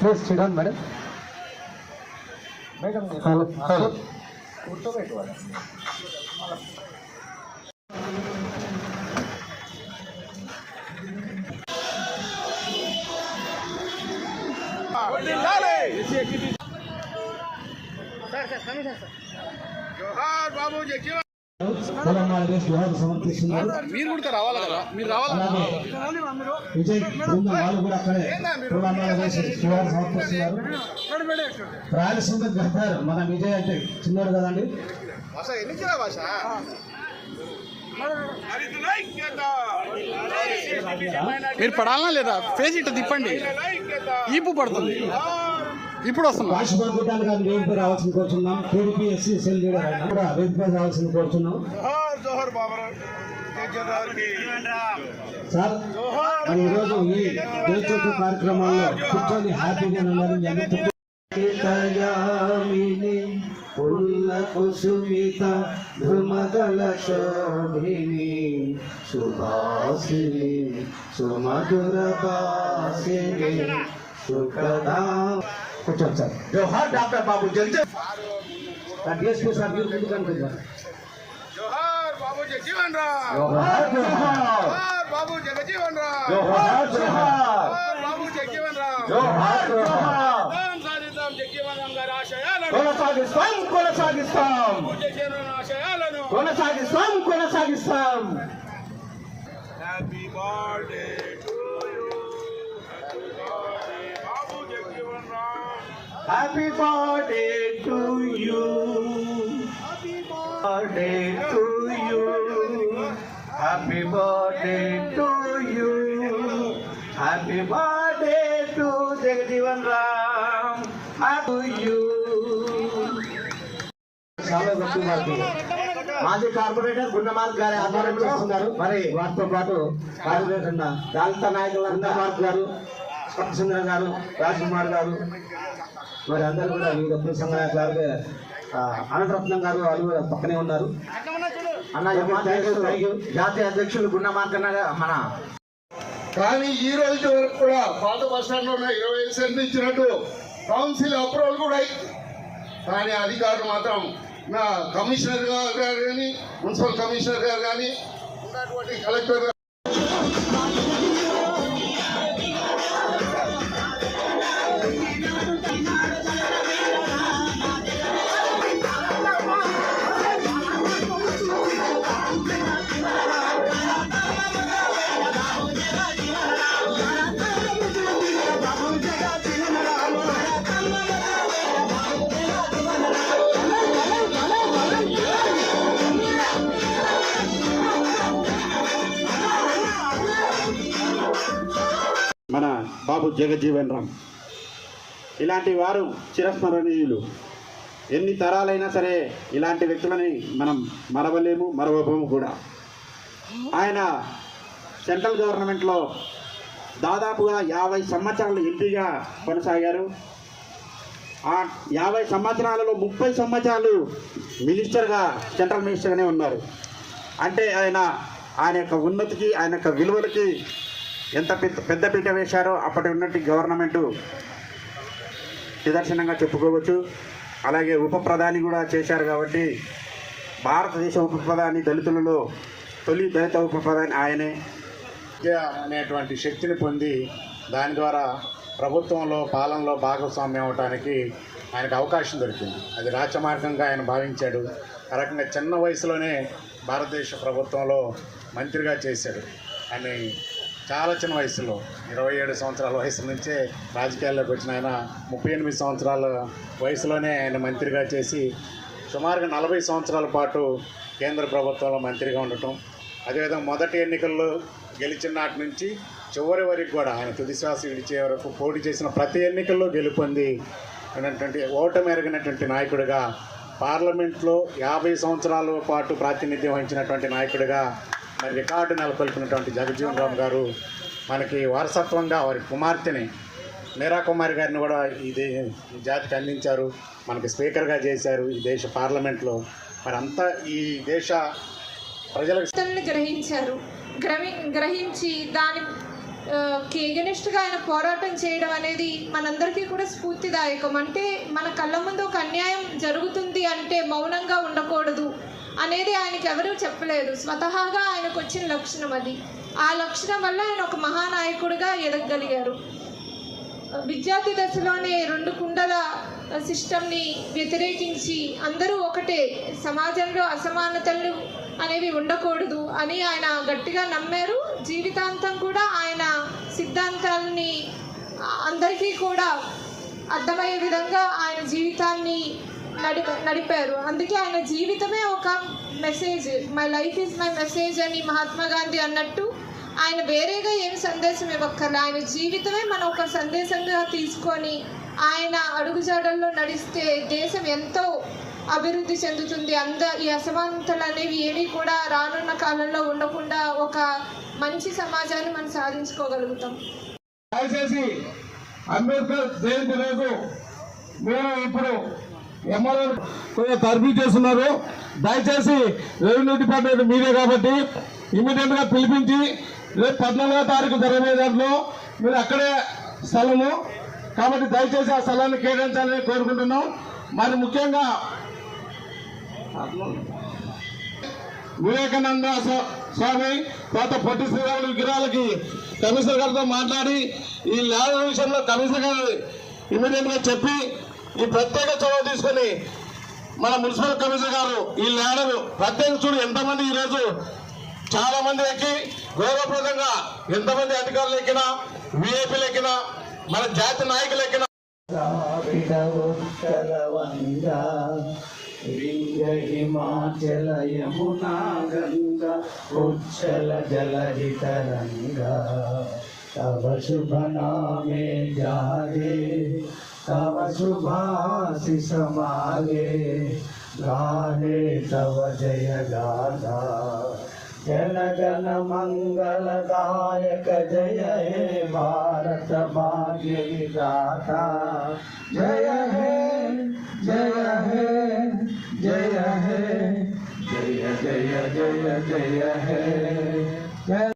Yes, sit down, madam. Madam, hello. Hello. ¡Vamos, Telangana సమర్పిస్తున్నారు మీరు కూడా రావాలి కదా? మీరు రావాలి? అలాగే. విజయ్ బృందం వాళ్ళు కూడా అక్కడే తెలంగాణ దేశ జోహార్ సమర్పిస్తున్నారు రాయలసీమ గద్దారు మన విజయ్ అంటే చిన్నోడు కదండి? మీరు పడాలనా లేదా? ఫేస్ ఇట్లా తిప్పండి. ఈపు పడుతుంది. ఇప్పుడు వస్తున్నా. రాష్ట్రపతి కూటాలు కానీ వేదికపై రావాల్సింది కోరుచున్నాం టీడీపీ ఎస్సీ సెల్ లీడర్ ఆయన. కూడా వేదికపై రావాల్సింది బాబర్ సార్ మరి ఈరోజు ఈ దేశోత్సవ కార్యక్రమాల్లో కూర్చొని హ్యాపీగా ఉన్నారు పుల్ల కుసుమిత శోభిని సుభాసిని సుమధుర భాసిని సుఖదా కూర్చోండి సార్ జోహార్ డాక్టర్ బాబు జల్జీ డిఎస్పీ సార్ మీరు ముందుకు అనుకుంటారు జోహార్ బాబు జగజీవన్ రామ్ జోహార్ బాబు జగజీవన్ రామ్ జోహార్ జోహార్ బాబు జగజీవన్ రామ్ జోహార్ జోహార్ సాధిద్దాం సాధిద్దాం జగజీవన్ రామ్ గారి ఆశయాలను కొనసాగిస్తాం. కొనసాగిస్తాం జగజీవన్ ఆశయాలను కొనసాగిస్తాం. కొనసాగిస్తాం happy birthday happy birthday to you birthday to you happy birthday to you happy birthday to Jagjivan Ram happy you మాజీ కార్పొరేటర్ గుండమార్క్ గారి ఆధ్వర్యంలో చేస్తున్నారు మరి వారితో పాటు కార్పొరేటర్ దళిత నాయకులు గుండమార్క్ గారు సుందర గారు రాజ్కుమార్ గారు మరి అందరూ కూడా వివిధ సంఘ నాయకులు అలాగే, అనంతరత్నం గారు వాళ్ళు కూడా పక్కనే ఉన్నారు. అన్న జాతీయ అధ్యక్షులు గుండమార్క్ అన్న మన కానీ ఈ రోజు వరకు కూడా పాత బస్ స్టాండ్లో ఇరవై ఐదు సెంట్లు ఇచ్చినట్టు కౌన్సిల్ అప్రూవల్ కూడా అయింది కానీ అధికారులు మాత్రం నా కమిషనర్ గారు గారు కానీ మున్సిపల్ కమిషనర్ గారు కానీ ఉన్నటువంటి కలెక్టర్ జగజీవన్ జగజ్జీవన్ రామ్. ఇలాంటి వారు చిరస్మరణీయులు. ఎన్ని తరాలైనా సరే ఇలాంటి వ్యక్తులని మనం మరవలేము మరవబోము కూడా. ఆయన సెంట్రల్ గవర్నమెంట్లో దాదాపుగా యాభై సంవత్సరాలు ఎంపీగా కొనసాగారు. ఆ యాభై సంవత్సరాలలో ముప్పై సంవత్సరాలు మినిస్టర్గా సెంట్రల్ మినిస్టర్గానే ఉన్నారు. అంటే ఆయన ఆయన యొక్క ఉన్నతికి ఆయన యొక్క విలువలకి ఎంత పెద్ద పెద్ద పీట వేశారో అప్పటి ఉన్నట్టు గవర్నమెంటు నిదర్శనంగా చెప్పుకోవచ్చు. అలాగే ఉప ప్రధాని కూడా చేశారు కాబట్టి భారతదేశ ఉప ప్రధాని దళితులలో తొలి దళిత ఉప ప్రధాని ఆయనే. విద్య అనేటువంటి శక్తిని పొంది దాని ద్వారా ప్రభుత్వంలో పాలనలో భాగస్వామ్యం అవటానికి ఆయనకు అవకాశం దొరికింది. అది రాచమార్గంగా ఆయన భావించాడు. ఆ రకంగా చిన్న వయసులోనే భారతదేశ ప్రభుత్వంలో మంత్రిగా చేశాడు. అని చాలా చిన్న వయసులో ఇరవై ఏడు సంవత్సరాల వయసు నుంచే రాజకీయాల్లోకి వచ్చిన ఆయన ముప్పై ఎనిమిది సంవత్సరాల వయసులోనే ఆయన మంత్రిగా చేసి సుమారుగా నలభై సంవత్సరాల పాటు కేంద్ర ప్రభుత్వంలో మంత్రిగా ఉండటం. అదేవిధంగా మొదటి ఎన్నికల్లో గెలిచిన నాటి నుంచి చివరి వరకు కూడా ఆయన తుదిశ్వాస విడిచే వరకు పోటీ చేసిన ప్రతి ఎన్నికల్లో గెలుపొంది ఉన్నటువంటి ఓటమి నాయకుడిగా పార్లమెంట్లో యాభై సంవత్సరాల పాటు ప్రాతినిధ్యం వహించినటువంటి నాయకుడిగా మరి రికార్డు నెలకొల్పినటువంటి జగజ్జీవన్ రామ్ గారు మనకి వారసత్వంగా వారి కుమార్తెని మీరా కుమారి గారిని కూడా ఈ దే ఈ జాతికి అందించారు. మనకి స్పీకర్గా చేశారు ఈ దేశ పార్లమెంట్లో. మరి అంతా ఈ దేశ ప్రజలకు గ్రహించారు. గ్రమి గ్రహించి దాని కి ఎగనిస్ట్గా ఆయన పోరాటం చేయడం అనేది మనందరికీ కూడా స్ఫూర్తిదాయకం. అంటే మన కళ్ళ ముందు ఒక అన్యాయం జరుగుతుంది అంటే మౌనంగా ఉండకూడదు. అనేది ఆయనకి ఎవరూ చెప్పలేదు. స్వతహాగా ఆయనకు వచ్చిన లక్షణం అది. ఆ లక్షణం వల్ల ఆయన ఒక మహానాయకుడిగా ఎదగగలిగారు విద్యార్థి దశలోనే రెండు కుండల సిస్టమ్ని వ్యతిరేకించి అందరూ ఒకటే సమాజంలో అసమానతలు అనేవి ఉండకూడదు అని ఆయన గట్టిగా నమ్మారు. జీవితాంతం కూడా ఆయన సిద్ధాంతాలని అందరికీ కూడా అర్థమయ్యే విధంగా ఆయన జీవితాన్ని నడిప నడిపారు. అందుకే ఆయన జీవితమే ఒక message my life is my message అని మహాత్మా గాంధీ అన్నట్టు ఆయన వేరేగా ఏమి సందేశం ఇవ్వక్కర్లే. ఆయన జీవితమే మనం ఒక సందేశంగా తీసుకొని ఆయన అడుగుజాడల్లో నడిస్తే దేశం ఎంతో అభివృద్ధి చెందుతుంది. అంద ఈ అసమానతలు అనేవి ఏవి కూడా రానున్న కాలంలో ఉండకుండా ఒక మంచి సమాజాన్ని మనం సాధించుకోగలుగుతాం. దయచేసి అంబేద్కర్ జయంతి రోజు మీరు ఇప్పుడు ఎంఆర్ఓ కొంచెం తరబీ చేస్తున్నారు. దయచేసి రెవెన్యూ డిపార్ట్మెంట్ మీరే కాబట్టి ఇమీడియట్గా పిలిపించి రేపు పద్నాలుగో తారీఖు జరగబోయే దాంట్లో మీరు అక్కడే స్థలము. కాబట్టి దయచేసి ఆ స్థలాన్ని కేటాయించాలని కోరుకుంటున్నాం. మరి ముఖ్యంగా వివేకానంద స్వామి తర్వాత పొట్టి శ్రీరాములు విగ్రహాలకి కమిషనర్ గారితో మాట్లాడి ఈ ల్యాండ్ విషయంలో కమిషనర్ గారు ఇమీడియట్గా చెప్పి ఈ ప్రత్యేక చొరవ తీసుకొని మన మున్సిపల్ కమిషనర్ గారు ఈ ల్యాండ్ ప్రత్యేక చూడు ఎంతమంది ఈరోజు చాలా మంది ఎక్కి గౌరవప్రదంగా ఎంతమంది అధికారులు ఎక్కినా విఐపీలు ఎక్కినా మన జాతి నాయకులు ఎక్కినా. ఉత్తరవంగా హిమాచల యమునా గంగ ఉచ్చల జలహితరంగా. తవ శుభ నామే तव सुभासि समागे। गाने तव जय गाधा जन जन मंगल गायक जय हे भारत भाग्य विधाता। जय हे जय हे जय हे, जय जय जय जय हे।